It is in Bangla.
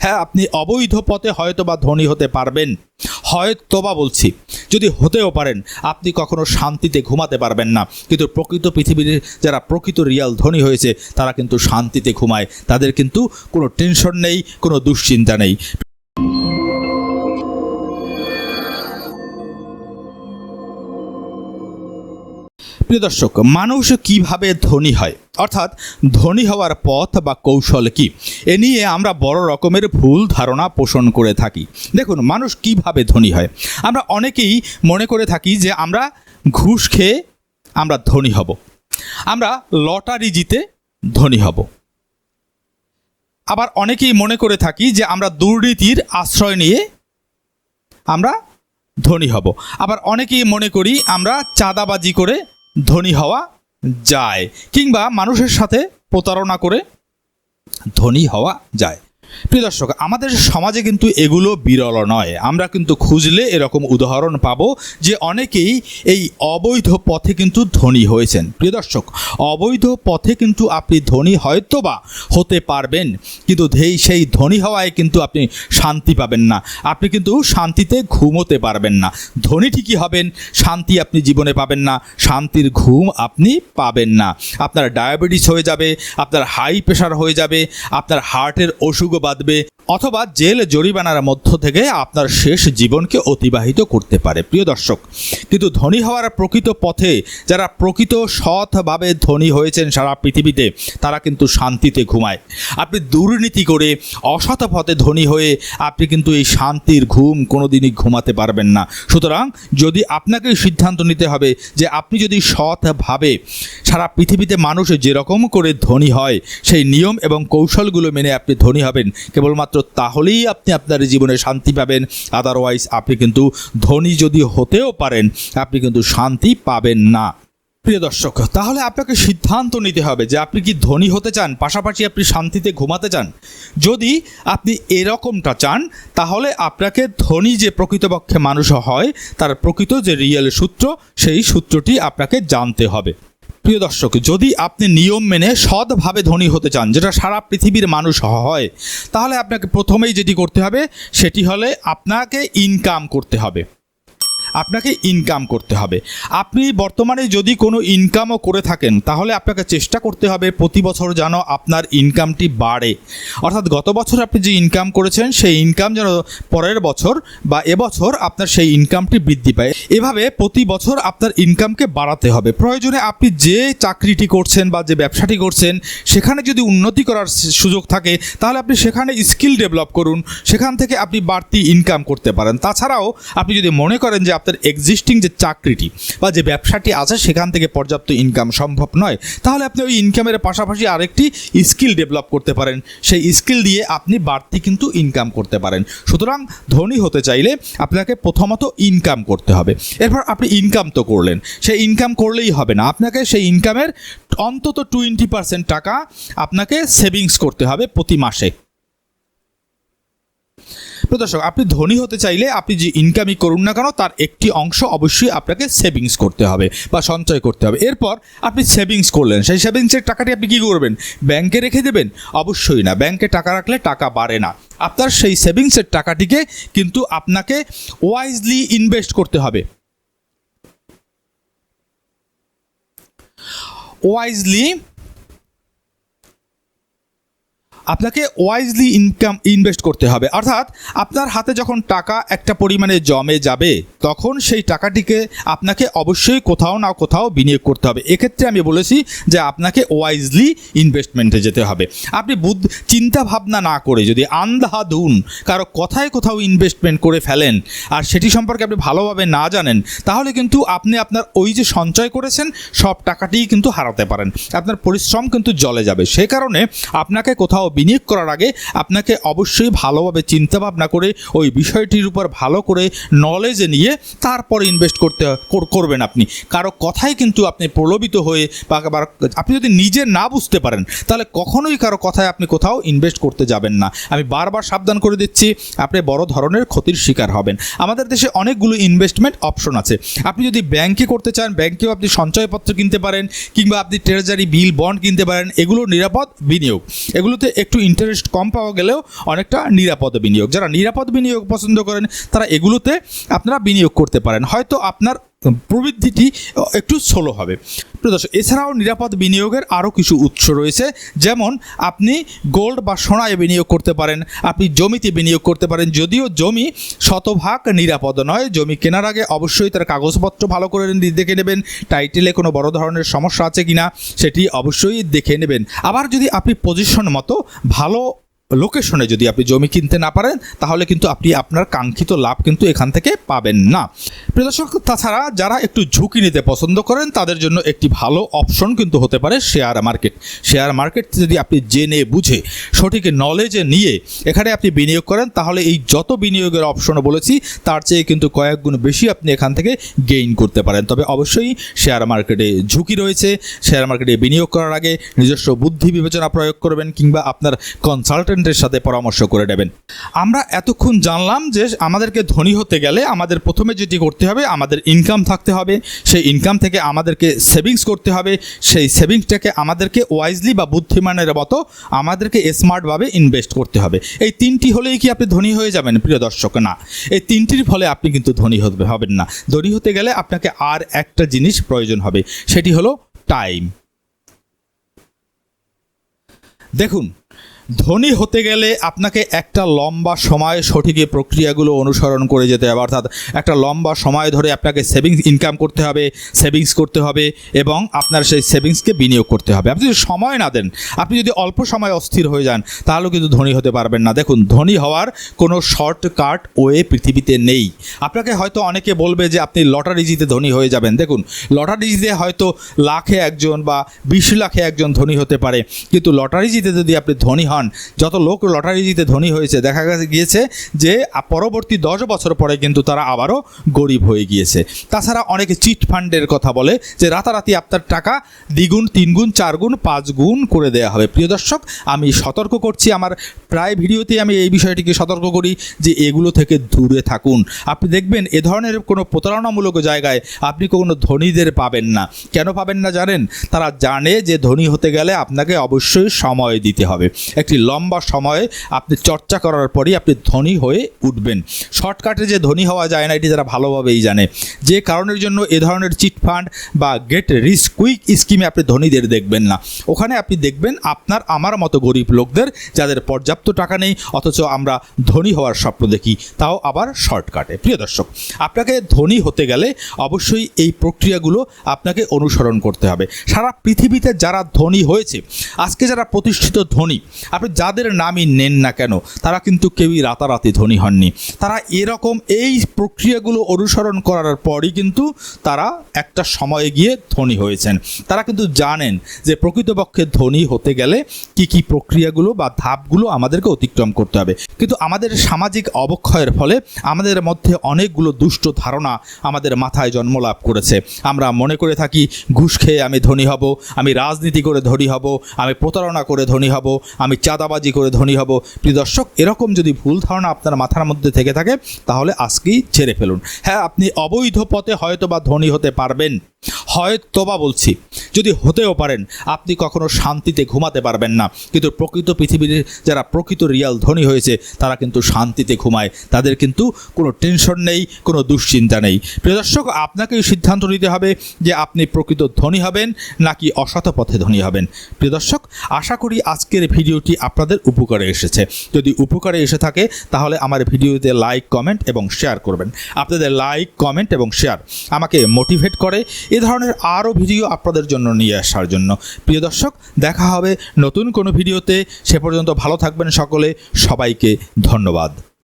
হ্যাঁ আপনি অবৈধ পথে হয়তো বা ধনী হতে পারবেন। হয়তো বা বলছি, যদি হতেও পারেন, আপনি কখনো শান্তিতে ঘুমাতে পারবেন না। কিন্তু প্রকৃত পৃথিবীর যারা প্রকৃত রিয়াল ধনী হয়েছে, তারা কিন্তু শান্তিতে ঘুমায়। তাদের কিন্তু কোনো টেনশন নেই, কোনো দুশ্চিন্তা নেই। প্রিয় দর্শক, মানুষ কীভাবে ধনী হয়? অর্থাৎ, ধনী হওয়ার পথ বা কৌশল কি? এ নিয়ে আমরা বড় রকমের ভুল ধারণা পোষণ করে থাকি। দেখুন, মানুষ কীভাবে ধনী হয়? আমরা অনেকেই মনে করে থাকি যে আমরা ঘুষ খেয়ে আমরা ধনী হব। আমরা লটারি জিতে ধনী হব। আবার অনেকেই মনে করে থাকি যে আমরা দুর্নীতির আশ্রয় নিয়ে আমরা ধনী হব। আবার অনেকেই মনে করি আমরা চাঁদাবাজি করে ধনী হওয়া যায় কিংবা মানুষের সাথে প্রতারণা করে ধনী হওয়া যায়। প্রিয় দর্শক, আমাদের সমাজে কিন্তু এগুলো বিরল নয়। আমরা কিন্তু খুঁজলে এরকম উদাহরণ পাবো যে অনেকেই এই অবৈধ পথে কিন্তু ধনী হয়েছেন। প্রিয় দর্শক, অবৈধ পথে কিন্তু আপনি ধনী হয়তো বা হতে পারবেন, কিন্তু ধেই সেই ধনী হওয়ায় কিন্তু আপনি শান্তি পাবেন না। আপনি কিন্তু শান্তিতে ঘুমোতে পারবেন না। ধনী ঠিকই হবেন, শান্তি আপনি জীবনে পাবেন না, শান্তির ঘুম আপনি পাবেন না। আপনার ডায়াবেটিস হয়ে যাবে, আপনার হাই প্রেশার হয়ে যাবে, আপনার হার্টের অসুখও বাঁধবে। অথবা জেল জরিমানার মধ্য থেকে আপনার শেষ জীবনকে অতিবাহিত করতে পারে, প্রিয় দর্শক। কিন্তু ধনী হওয়ার প্রকৃত পথে যারা প্রকৃত সৎভাবে ধনী হয়েছেন সারা পৃথিবীতে, তারা কিন্তু শান্তিতে ঘুমায়। আপনি দুর্নীতি করে অসৎ পথে ধনী হয়ে আপনি কিন্তু এই শান্তির ঘুম কোনোদিনই ঘুমাতে পারবেন না। সুতরাং যদি আপনাকে সিদ্ধান্ত নিতে হবে যে আপনি যদি সৎভাবে সারা পৃথিবীতে মানুষ যেরকম করে ধনী হয়, সেই নিয়ম এবং কৌশলগুলো মেনে আপনি ধনী হবেন, কেবলমাত্র তাহলেই আপনি আপনার জীবনে শান্তি পাবেন। আদারওয়াইজ আপনি কিন্তু ধনী যদি হতেও পারেন, আপনি কিন্তু শান্তি পাবেন না। প্রিয় দর্শক, তাহলে আপনাকে সিদ্ধান্ত নিতে হবে যে আপনি কি ধনী হতে চান, পাশাপাশি আপনি শান্তিতে ঘুমাতে চান। যদি আপনি এরকমটা চান, তাহলে আপনাকে ধনী যে প্রকৃতপক্ষে মানুষ হয়, তার প্রকৃত যে রিয়েল সূত্র, সেই সূত্রটি আপনাকে জানতে হবে। প্রিয় দর্শক, যদি আপনি নিয়ম মেনে সৎভাবে ধনী হতে চান, যেটা সারা পৃথিবীর মানুষ হয়, তাহলে আপনাকে প্রথমেই যেটি করতে হবে, সেটি হলে আপনাকে ইনকাম করতে হবে। আপনাকে ইনকাম করতে হবে। আপনি বর্তমানে যদি কোনো ইনকামও করে থাকেন, তাহলে আপনাকে চেষ্টা করতে হবে প্রতি বছর যেন আপনার ইনকামটি বাড়ে। অর্থাৎ গত বছর আপনি যে ইনকাম করেছেন সেই ইনকাম যেন পরের বছর বা এবছর আপনার সেই ইনকামটি বৃদ্ধি পায়। এভাবে প্রতি বছর আপনার ইনকামকে বাড়াতে হবে। প্রয়োজনে আপনি যে চাকরিটি করছেন বা যে ব্যবসাটি করছেন, সেখানে যদি উন্নতি করার সুযোগ থাকে, তাহলে আপনি সেখানে স্কিল ডেভেলপ করুন। সেখান থেকে আপনি বাড়তি ইনকাম করতে পারেন। তাছাড়াও আপনি যদি মনে করেন যে আপনার এক্সিস্টিং যে চাকরিটি বা যে ব্যবসাটি আছে সেখান থেকে পর্যাপ্ত ইনকাম সম্ভব নয়, তাহলে আপনি ওই ইনকামের পাশাপাশি আরেকটি স্কিল ডেভেলপ করতে পারেন। সেই স্কিল দিয়ে আপনি বাড়তি কিন্তু ইনকাম করতে পারেন। সুতরাং ধনী হতে চাইলে আপনাকে প্রথমত ইনকাম করতে হবে। এরপর আপনি ইনকাম তো করলেন, সেই ইনকাম করলেই হবে না। আপনাকে সেই ইনকামের অন্তত টোয়েন্টি পার্সেন্ট টাকা আপনাকে সেভিংস করতে হবে প্রতি মাসে। প্রদর্শক আপনি ধনী হতে চাইলে আপনি যে ইনকামই করুন না কেন, তার একটি অংশ অবশ্যই আপনাকে সেভিংস করতে হবে বা সঞ্চয় করতে হবে। এরপর আপনি সেভিংস করলেন, সেই সেভিংসের টাকাটি আপনি কী করবেন? ব্যাংকে রেখে দেবেন? অবশ্যই না। ব্যাংকে টাকা রাখলে টাকা বাড়ে না। আপনার সেই সেভিংসের টাকাটিকে কিন্তু আপনাকে ওয়াইজলি ইনভেস্ট করতে হবে। ওয়াইজলি আপনাকে ওয়াইজলি ইনকাম ইনভেস্ট করতে হবে। অর্থাৎ আপনার হাতে যখন টাকা একটা পরিমাণে জমে যাবে, তখন সেই টাকাটিকে আপনাকে অবশ্যই কোথাও না কোথাও বিনিয়োগ করতে হবে। এক্ষেত্রে আমি বলেছি যে আপনাকে ওয়াইজলি ইনভেস্টমেন্টে যেতে হবে। আপনি বুদ্ধ, চিন্তা ভাবনা না করে যদি আন্ধাধুন কারও কথায় কোথাও ইনভেস্টমেন্ট করে ফেলেন আর সেটি সম্পর্কে আপনি ভালোভাবে না জানেন, তাহলে কিন্তু আপনি আপনার ওই যে সঞ্চয় করেছেন, সব টাকাটিই কিন্তু হারাতে পারেন। আপনার পরিশ্রম কিন্তু জলে যাবে। সে কারণে আপনাকে কোথাও বিনিয়োগ করার আগে আপনাকে অবশ্যই ভালোভাবে চিন্তা ভাবনা করে ওই বিষয়টির উপর ভালো করে নলেজ নিয়ে তারপরে ইনভেস্ট করতে করবেন আপনি। কারও কথাই কিন্তু আপনি প্রলোভিত হয়ে বা আপনি যদি নিজে না বুঝতে পারেন, তাহলে কখনোই কারও কথায় আপনি কোথাও ইনভেস্ট করতে যাবেন না। আমি বারবার সাবধান করে দিচ্ছি, আপনি বড় ধরনের ক্ষতির শিকার হবেন। আমাদের দেশে অনেকগুলো ইনভেস্টমেন্ট অপশন আছে। আপনি যদি ব্যাংকে করতে চান ব্যাংকেও আপনি সঞ্চয়পত্র কিনতে পারেন, কিংবা আপনি ট্রেজারি বিল বন্ড কিনতে পারেন, এগুলো নিরাপদ বিনিয়োগ। এগুলোতে একটু ইন্টারেস্ট কম পাওয়া গেলেও অনেকটা নিরাপদ বিনিয়োগ। যারা নিরাপদ বিনিয়োগ পছন্দ করেন, তারা এগুলোতে আপনারা বিনিয়োগ করতে পারেন। হয়তো আপনার প্রবৃদ্ধিটি একটু স্লো হবে। দর্শক, এছাড়াও নিরাপদ বিনিয়োগের আরও কিছু উৎস রয়েছে। যেমন, আপনি গোল্ড বা সোনায় বিনিয়োগ করতে পারেন, আপনি জমিতে বিনিয়োগ করতে পারেন। যদিও জমি শতভাগ নিরাপদ নয়, জমি কেনার আগে অবশ্যই তার কাগজপত্র ভালো করে দেখে নেবেন টাইটেলে কোনো বড় ধরনের সমস্যা আছে কিনা, সেটি অবশ্যই দেখে নেবেন। আবার যদি আপনি পজিশন মতো ভালো লোকেশনে যদি আপনি জমি কিনতে না পারেন, তাহলে কিন্তু আপনি আপনার কাঙ্ক্ষিত লাভ কিন্তু এখান থেকে পাবেন না। প্রিয় দর্শক, তাছাড়া যারা একটু ঝুঁকি নিতে পছন্দ করেন, তাদের জন্য একটি ভালো অপশন কিন্তু হতে পারে শেয়ার মার্কেট শেয়ার মার্কেট যদি আপনি জেনে বুঝে, সঠিক নলেজে নিয়ে এখানে আপনি বিনিয়োগ করেন, তাহলে এই যত বিনিয়োগের অপশন বলেছি, তার চেয়ে কিন্তু কয়েক গুণ বেশি আপনি এখান থেকে গেইন করতে পারেন। তবে অবশ্যই শেয়ার মার্কেটে ঝুঁকি রয়েছে। শেয়ার মার্কেটে বিনিয়োগ করার আগে নিজস্ব বুদ্ধি বিবেচনা প্রয়োগ করবেন, কিংবা আপনার কনসালটেন্টের সাথে পরামর্শ করে নেবেন। আমরা এতক্ষণ জানলাম যে আমাদেরকে ধনী হতে গেলে আমাদের প্রথমে যেটি করতে হবে, আমাদের ইনকাম থাকতে হবে, সেই ইনকাম থেকে আমাদেরকে সেভিংস করতে হবে, সেই সেভিংসটাকে আমাদেরকে ওয়াইজলি বা বুদ্ধিমানের মতো আমাদেরকে স্মার্টভাবে ইনভেস্ট করতে হবে। এই তিনটি হলেই কি আপনি ধনী হয়ে যাবেন, প্রিয় দর্শক? না। এই তিনটির ফলে আপনি কিন্তু ধনী হতে হবেন না। ধনী হতে গেলে আপনাকে আর একটা জিনিস প্রয়োজন হবে, সেটি হলো টাইম দেখুন ধনী হতে গেলে আপনাকে একটা লম্বা সময় সঠিক প্রক্রিয়াগুলো অনুসরণ করে যেতে হবে। অর্থাৎ একটা লম্বা সময় ধরে আপনাকে সেভিংস ইনকাম করতে হবে সেভিংস করতে হবে এবং আপনার সেই সেভিংসকে বিনিয়োগ করতে হবে। আপনি যদি সময় না দেন, আপনি যদি অল্প সময় অস্থির হয়ে যান, তাহলেও কিন্তু ধনী হতে পারবেন না। দেখুন, ধনী হওয়ার কোনো শর্টকাট ওয়ে পৃথিবীতে নেই। আপনাকে হয়তো অনেকে বলবে যে আপনি লটারি জিতে ধনী হয়ে যাবেন। দেখুন লটারি জিতে হয়তো লাখে একজন বা বিশ লাখে একজন ধনী হতে পারে। কিন্তু লটারি জিতে যদি আপনি ধনী হন যত লোক লটারি জিতে ধনী হয়েছে, দেখা গিয়েছে যে পরবর্তী দশ বছর পরে কিন্তু তারা আবারও গরিব হয়ে গিয়েছে। তাছাড়া অনেকে চিট ফান্ডের কথা বলে যে, রাতারাতি আপনার টাকা দ্বিগুণ, তিনগুণ, চারগুণ পাঁচ গুণ করে দেওয়া হবে। প্রিয় দর্শক, আমি সতর্ক করছি আমার প্রায় ভিডিওতে আমি এই বিষয়টিকে সতর্ক করি যে এগুলো থেকে দূরে থাকুন। আপনি দেখবেন এ ধরনের কোনো প্রতারণামূলক জায়গায় আপনি কোনো ধনীদের পাবেন না। কেন পাবেন না জানেন? তারা জানে যে ধনী হতে গেলে আপনাকে অবশ্যই সময় দিতে হবে। একটি লম্বা সময়ে আপনি চর্চা করার পরই আপনি ধনী হয়ে উঠবেন। শর্টকাটে যে ধনী হওয়া যায় না, এটি তারা ভালোভাবেই জানে। যে কারণের জন্য এ ধরনের চিট ফান্ড বা গেট রিস্ক কুইক স্কিমে আপনি ধনীদের দেখবেন না। ওখানে আপনি দেখবেন আপনার, আমার মতো গরিব লোকদের, যাদের পর্যাপ্ত টাকা নেই, অথচ আমরা ধনী হওয়ার স্বপ্ন দেখি, তাও আবার শর্টকাটে। প্রিয় দর্শক, আপনাকে ধনী হতে গেলে অবশ্যই এই প্রক্রিয়াগুলো আপনাকে অনুসরণ করতে হবে। সারা পৃথিবীতে যারা ধনী হয়েছে, আজকে যারা প্রতিষ্ঠিত ধনী, আপনি যাদের নামই নেন না কেন, তারা কিন্তু কেউই রাতারাতি ধনী হননি। তারা এরকম এই প্রক্রিয়াগুলো অনুসরণ করার পরই কিন্তু তারা একটা সময়ে গিয়ে ধনী হয়েছেন। তারা কিন্তু জানেন যে প্রকৃতপক্ষে ধনী হতে গেলে কি কি প্রক্রিয়াগুলো বা ধাপগুলো আমাদেরকে অতিক্রম করতে হবে। কিন্তু আমাদের সামাজিক অবক্ষয়ের ফলে আমাদের মধ্যে অনেকগুলো দুষ্ট ধারণা আমাদের মাথায় জন্ম লাভ করেছে। আমরা মনে করে থাকি, ঘুষ খেয়ে আমি ধনী হব, আমি রাজনীতি করে ধনী হব, আমি প্রতারণা করে ধনী হব, আমি চাঁদাবাজি করে ধনী হব। প্রিয় দর্শক, এরকম যদি ভুল ধারণা আপনার মাথার মধ্যে থেকে থাকে, তাহলে আজকেই ছেড়ে ফেলুন। হ্যাঁ আপনি অবৈধ পথে হয়তো বা ধনী হতে পারবেন। হয়তো বা বলছি, যদি হতেও পারেন, আপনি কখনো শান্তিতে ঘুমাতে পারবেন না। কিন্তু প্রকৃত পৃথিবীর যারা প্রকৃত রিয়াল ধনী হয়েছে তারা কিন্তু শান্তিতে ঘুমায়। তাদের কিন্তু কোনো টেনশন নেই, কোনো দুশ্চিন্তা নেই। প্রিয় দর্শক আপনাকেই সিদ্ধান্ত নিতে হবে যে আপনি প্রকৃত ধনী হবেন নাকি অসৎ পথে ধনী হবেন। প্রিয় দর্শক, আশা করি আজকের ভিডিওটি আপনাদের উপকারে এসেছে। যদি উপকারে এসে থাকে, তাহলে আমার ভিডিওতে লাইক, কমেন্ট এবং শেয়ার করবেন। আপনাদের লাইক, কমেন্ট এবং শেয়ার আমাকে মোটিভেট করে এ ধরনের আরও ভিডিও আপনাদের জন্য নিয়ে আসার জন্য। প্রিয় দর্শক, দেখা হবে নতুন কোনো ভিডিওতে। সে পর্যন্ত ভালো থাকবেন সকলে। সবাইকে ধন্যবাদ।